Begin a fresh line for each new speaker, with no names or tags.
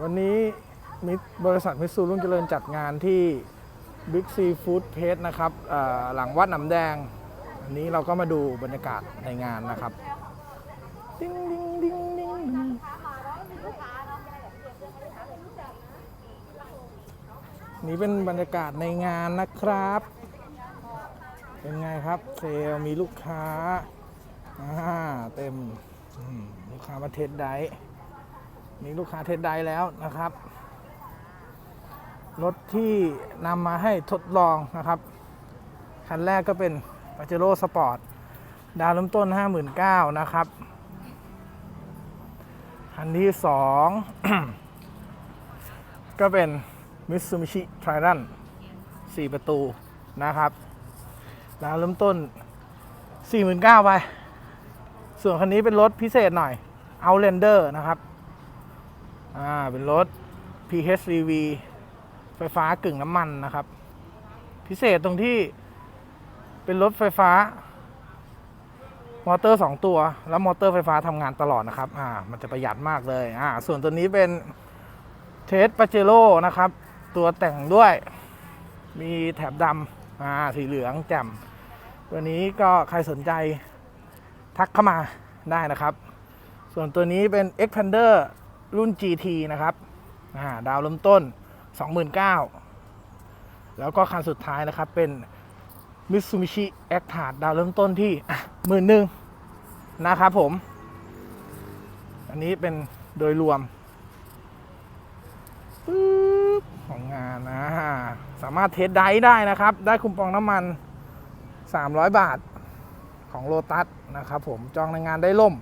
วันนี้มิบริษัทมิตซูรุ่งเจริญจัดงานที่ Big C Food p a g e นะครับหลังวัดหนำแดง อันนี้เราก็มาดูบรรยากาศในงานนะครับดิ้งดิ้งดิ้งดิ้งนี่เป็นบรรยากาศในงานนะครับ เป็นไงครับเซลมีลูกค้าอ่าเต็มลูกค้ามาเทสไดฟ์ มีลูกค้าเทสไดฟ์แล้วนะครับ รถที่นำมาให้ทดลองนะครับ คันแรกก็เป็น p a j e r o Sport ดาวเริ่มต้น 59,000นะครับ คันที่ 2 ก็เป็น Mitsubishi Triton 4ประตูนะครับ ดาวเริ่มต้น 49,000ไป ส่วนคันนี้เป็นรถพิเศษหน่อย Outlander นะครับ อ่าเป็นรถ PHEV ไฟฟ้ากึ่งน้ำมันนะครับ พิเศษตรงที่เป็นรถไฟฟ้ามอเตอร์ 2 ตัว แล้วมอเตอร์ไฟฟ้าทำงานตลอดนะครับอ่ามันจะประหยัดมากเลยอ่าส่วนตัวนี้เป็นเทสปาเจโร่นะครับ ตัวแต่งด้วย มีแถบดำอ่าสีเหลืองแจ่มตัวนี้ก็ใครสนใจทักเข้ามาได้นะครับ ส่วนตัวนี้เป็น Xpander รุ่น GT นะครับาดาวเริ่มต้น 29,000 แล้วก็คันสุดท้ายนะครับ เป็น Mitsubishi a c t a r ดาวเริ่มต้นที่หมื่นหนึ่งนะครับผม อันนี้เป็นโดยรวมของงานนะสามารถเทสไดฟ์ได้นะครับ ได้คุมปองน้ำมัน 300 บาทของโลตัสนะครับผมจองในงานได้ล่ม